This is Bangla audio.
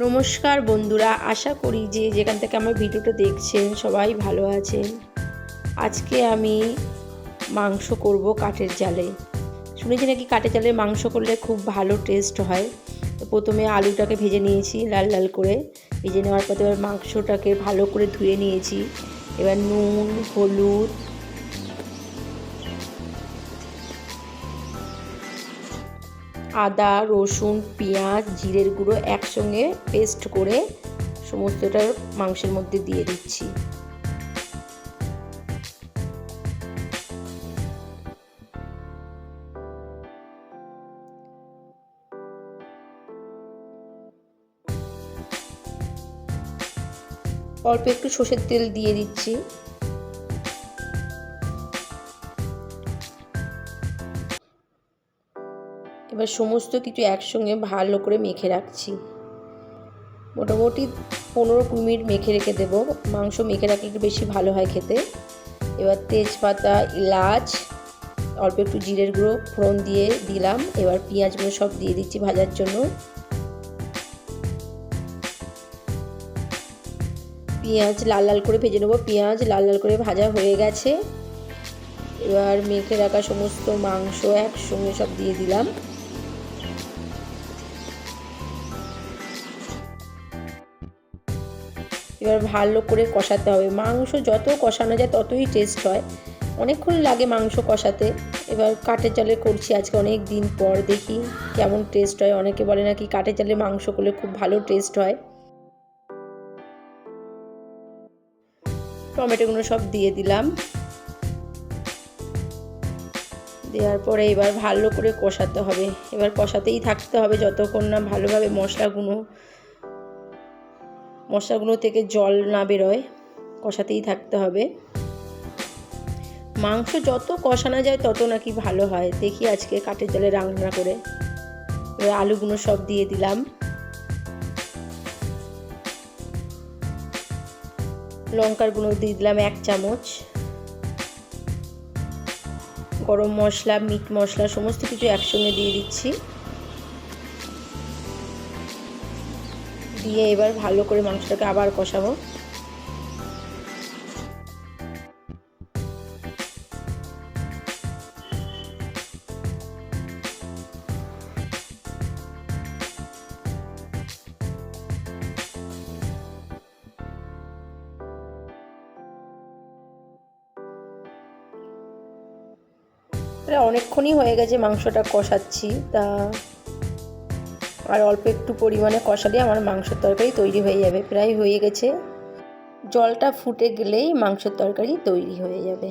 নমস্কার বন্ধুরা, আশা করি যে যেখান থেকে আমার ভিডিওটা দেখছেন সবাই ভালো আছেন। আজকে আমি মাংস করব কাঠের জালে। শুনেছি নাকি কাঠের জালে মাংস করলে খুব ভালো টেস্ট হয়? তো প্রথমে আলুটাকে ভেজে নিয়েছি লাল লাল করে। ভেজে নেওয়ার পর এবার মাংসটাকে ভালো করে ধুয়ে নিয়েছি। এবার নুন, হলুদ আদা, রসুন, পেঁয়াজ, জিরের গুঁড়ো একসঙ্গে পেস্ট করে সমস্তটা মাংসের মধ্যে দিয়ে দিচ্ছি। অল্প একটু সর্ষের তেল দিয়ে দিচ্ছি। এবার সমস্ত কিছু একসঙ্গে ভালো করে মেখে রাখছি। মোটামুটি পনেরো কুড়ি মিনিট মেখে রেখে দেবো। মাংস মেখে রাখলে একটু বেশি ভালো হয় খেতে। এবার তেজপাতা, এলাচ, অল্প একটু জিরের গুঁড়ো, ফোড়ন দিয়ে দিলাম। এবার পেঁয়াজগুলো সব দিয়ে দিচ্ছি ভাজার জন্য। পেঁয়াজ লাল লাল করে ভেজে নেব। পেঁয়াজ লাল লাল করে ভাজা হয়ে গেছে। এবার মেখে রাখা সমস্ত মাংস একসঙ্গে সব দিয়ে দিলাম। এবার ভালো করে কষাতে হবে। মাংস যত কষানো যায় ততই টেস্ট হয়। অনেকক্ষণ লাগে মাংস কষাতে। এবার কাঠের চালে করছি আজকে অনেক দিন পর। দেখি কেমন টেস্ট হয়। অনেকে বলে নাকি কাঠের চালে মাংস করলে খুব ভালো টেস্ট হয়। টমেটোগুলো সব দিয়ে দিলাম। দেওয়ার পরে এবার ভালো করে কষাতে হবে। এবার কষাতেই থাকতে হবে যতক্ষণ না ভালোভাবে মশলাগুলো মশলাগুলো থেকে জল না বেরোয়, কষাতেই থাকতে হবে। মাংস যত কষানো যায় তত নাকি ভালো হয়। দেখি আজকে কাঠের জলে রান্না করে। আলুগুলো সব দিয়ে দিলাম। লঙ্কার গুঁড়ো দিয়ে দিলাম এক চামচ। গরম মশলা, মিট মশলা, সমস্ত কিছু একসঙ্গে দিয়ে দিচ্ছি। দিয়ে এবার ভালো করে মাংসটাকে আবার কষাবো। প্রায় অনেকক্ষণই হয়ে গেছে মাংসটা কষাচ্ছি। তা আর অল্প একটু পরিমাণে কষালে আমার মাংসের তরকারি তৈরি হয়ে যাবে, প্রায় হয়ে গেছে। জলটা ফুটে গেলেই মাংসের তরকারি তৈরি হয়ে যাবে।